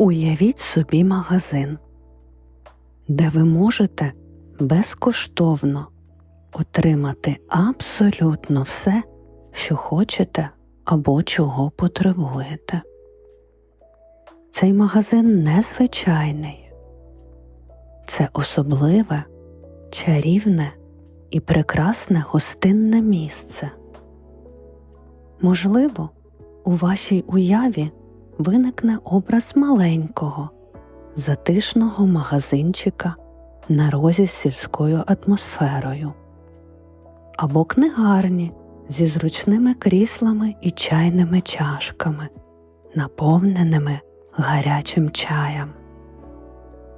Уявіть собі магазин, де ви можете безкоштовно отримати абсолютно все, що хочете або чого потребуєте. Цей магазин незвичайний, це особливе, чарівне і прекрасне гостинне місце. Можливо, у вашій уяві виникне образ маленького, затишного магазинчика на розі з сільською атмосферою, або книгарні зі зручними кріслами і чайними чашками, наповненими гарячим чаєм.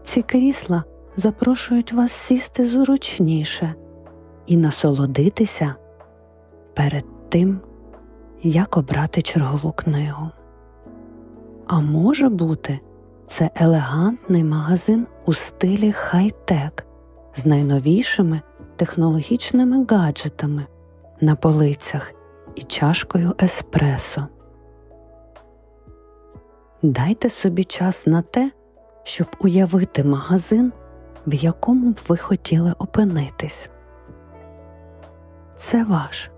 Ці крісла запрошують вас сісти зручніше і насолодитися перед тим, як обрати чергову книгу. А може бути, це елегантний магазин у стилі хай-тек з найновішими технологічними гаджетами на полицях і чашкою еспресо. Дайте собі час на те, щоб уявити магазин, в якому б ви хотіли опинитись. Це ваш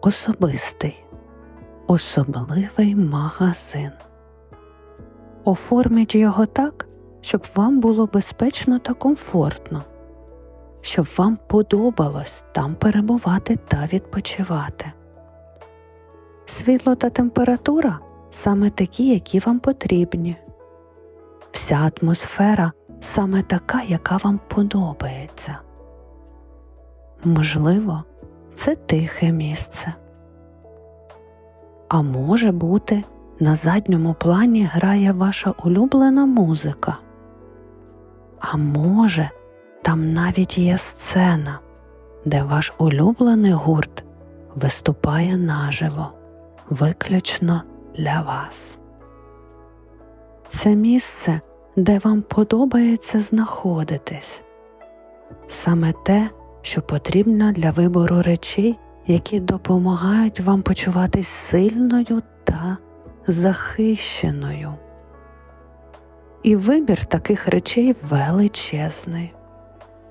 особистий, особливий магазин. Оформіть його так, щоб вам було безпечно та комфортно, щоб вам подобалось там перебувати та відпочивати. Світло та температура саме такі, які вам потрібні. Вся атмосфера саме така, яка вам подобається. Можливо, це тихе місце. А може бути, на задньому плані грає ваша улюблена музика. А може, там навіть є сцена, де ваш улюблений гурт виступає наживо, виключно для вас. Це місце, де вам подобається знаходитись, саме те, що потрібно для вибору речей, які допомагають вам почуватись сильною та захищеною. І вибір таких речей величезний.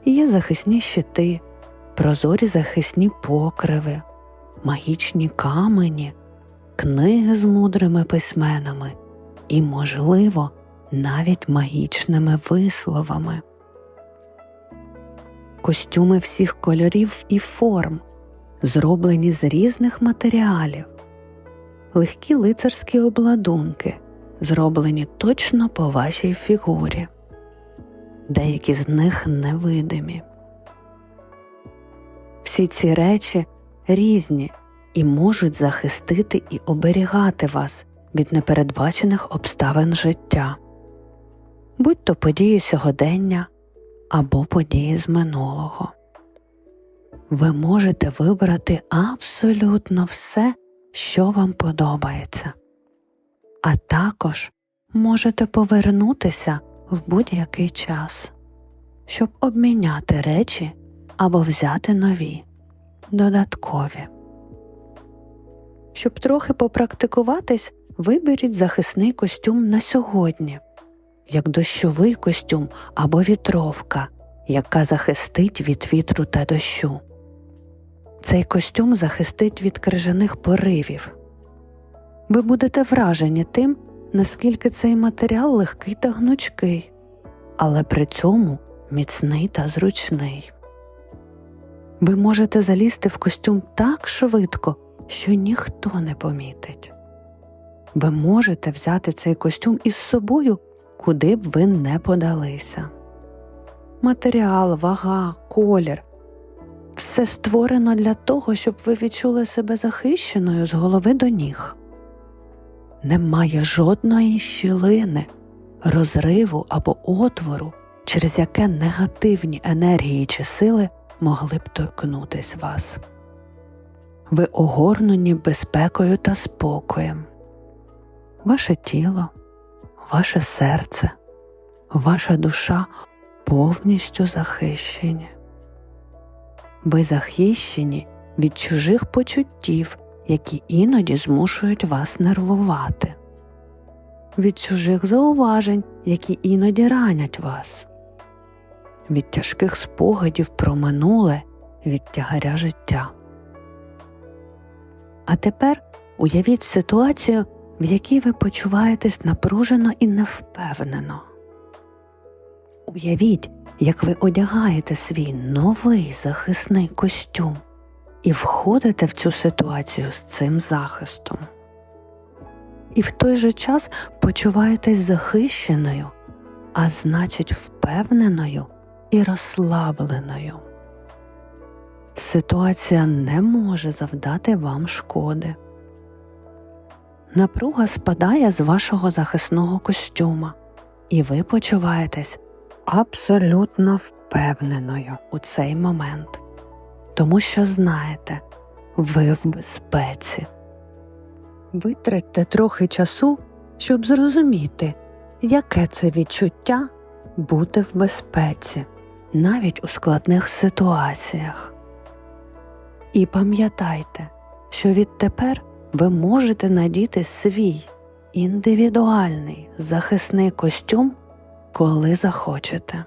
Є захисні щити, прозорі захисні покриви, магічні камені, книги з мудрими письменами і, можливо, навіть магічними висловами, костюми всіх кольорів і форм, зроблені з різних матеріалів, легкі лицарські обладунки, зроблені точно по вашій фігурі, деякі з них невидимі. Всі ці речі різні і можуть захистити і оберігати вас від непередбачених обставин життя, будь то події сьогодення або події з минулого. Ви можете вибрати абсолютно все, що вам подобається, а також можете повернутися в будь-який час, щоб обміняти речі або взяти нові, додаткові. Щоб трохи попрактикуватись, виберіть захисний костюм на сьогодні, як дощовий костюм або вітровка, яка захистить від вітру та дощу. Цей костюм захистить від крижаних поривів. Ви будете вражені тим, наскільки цей матеріал легкий та гнучкий, але при цьому міцний та зручний. Ви можете залізти в костюм так швидко, що ніхто не помітить. Ви можете взяти цей костюм із собою, куди б ви не подалися. Матеріал, вага, колір все створено для того, щоб ви відчули себе захищеною з голови до ніг. Немає жодної щілини, розриву або отвору, через яке негативні енергії чи сили могли б торкнутись вас. Ви огорнені безпекою та спокоєм. Ваше тіло, ваше серце, ваша душа повністю захищені. Ви захищені від чужих почуттів, які іноді змушують вас нервувати. від чужих зауважень, які іноді ранять вас, від тяжких спогадів про минуле, від тягаря життя. А тепер уявіть ситуацію, в якій ви почуваєтесь напружено і невпевнено. Уявіть, як ви одягаєте свій новий захисний костюм і входите в цю ситуацію з цим захистом. І в той же час почуваєтесь захищеною, а значить впевненою і розслабленою. Ситуація не може завдати вам шкоди. Напруга спадає з вашого захисного костюма, і ви почуваєтесь абсолютно впевненою у цей момент, тому що знаєте, ви в безпеці. Витратьте трохи часу, щоб зрозуміти, яке це відчуття бути в безпеці, навіть у складних ситуаціях. І пам'ятайте, що відтепер ви можете надіти свій індивідуальний захисний костюм, коли захочете.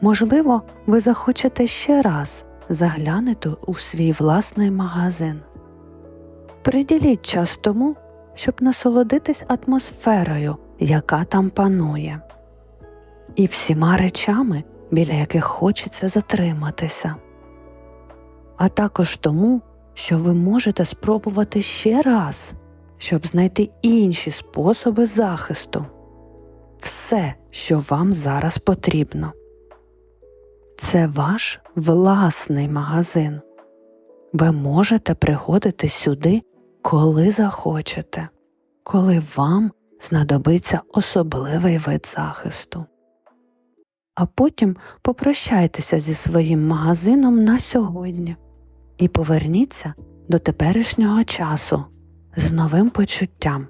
Можливо, ви захочете ще раз заглянути у свій власний магазин. Приділіть час тому, щоб насолодитись атмосферою, яка там панує, і всіма речами, біля яких хочеться затриматися, а також тому, що ви можете спробувати ще раз, щоб знайти інші способи захисту, все, що вам зараз потрібно. Це ваш власний магазин. Ви можете приходити сюди, коли захочете, коли вам знадобиться особливий вид захисту. А потім попрощайтеся зі своїм магазином на сьогодні і поверніться до теперішнього часу з новим почуттям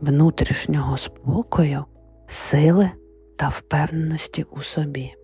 внутрішнього спокою, сили та впевненості у собі.